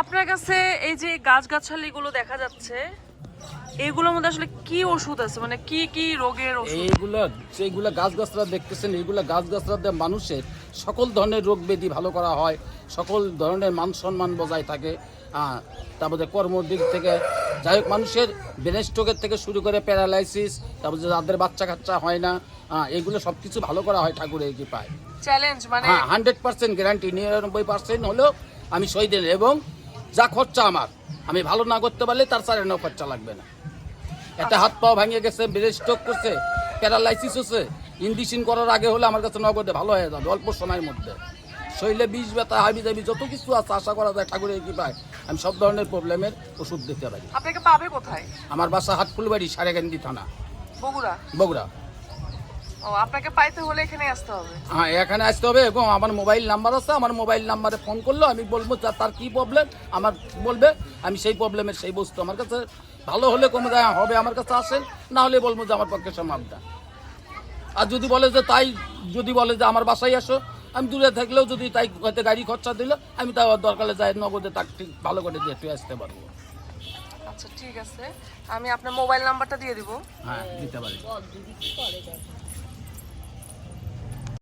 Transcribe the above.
আপনার কাছে এই যে গাছগাছালিগুলো দেখা যাচ্ছে এগুলোর মধ্যে আসলে কি ওষুধ আছে? মানে কি কি রোগের ওষুধ? এইগুলো যেগুলো গাছ গাছরা দেখতেছেন এইগুলো গাছ গাছরাতে মানুষের সকল ধরনের রোগ ব্যাধি ভালো করা হয় সকল ধরনের মান সম্মান বজায় থাকে তারপরে কর্মর দিক থেকে যাই হোক মানুষের ব্রেন স্ট্রোকের থেকে শুরু করে প্যারালাইসিস তারপরে যাদের বাচ্চা কাচ্চা হয় না এগুলো সব কিছু ভালো করা হয় ঠাকুরের কৃপায়। চ্যালেঞ্জ মানে হ্যাঁ হান্ড্রেড পার্সেন্ট গ্যারান্টি নিরানব্বই পার্সেন্ট হলেও আমি সই দিন এবং যা খরচা আমার। আমি ভালো না করতে পারলে তার সাড়ে ন খরচা লাগবে না। একটা হাত পাও ভেঙে গেছে ব্রেন স্ট্রোক করছে প্যারালাইসিস হচ্ছে। ইন্ডিশন করার আগে হলে আমার কাছে নগদে ভালো হয়ে যাবে অল্প সময়ের মধ্যে। শরীরে বিষ ব্যথা হাবি জাবি যত কিছু আছে আশা করা যায় ঠাকুরের কৃপায় আমি সব ধরনের প্রবলেমের ওষুধ দিতে পারি। আপনাকে পাবে কোথায়? আমার বাসা হাটফুলবাড়ি সারেগান্দি থানা। বগুড়া। বগুড়া। ও আপনাকে পাইতে হলে এখানে আসতে হবে। হ্যাঁ এখানে আসতে হবে। এবং আমার মোবাইল নাম্বার আছে আমার মোবাইল নাম্বারে ফোন করল আমি বলব যা তার কি প্রবলেম আমার বলবে আমি সেই প্রবলেমের সেই বস্তু আমার কাছে ভালো হলে কমে হবে আমার কাছে আসেন না হলে বলব যে আমার পক্ষে সম্ভব না। আর যদি বলে যে তাই যদি বলে যে আমার বাসায় আসো আমি দূরে থাকলেও যদি তাই হয়তো গাড়ি খরচা দিল আমি তাও দরকারে যাই নগদে তাকে ঠিক ভালো করে দিয়ে একটু আসতে পারব। আচ্ছা ঠিক আছে। আমি আপনার মোবাইল নাম্বারটা দিয়ে দিব। হ্যাঁ দিতে পারি।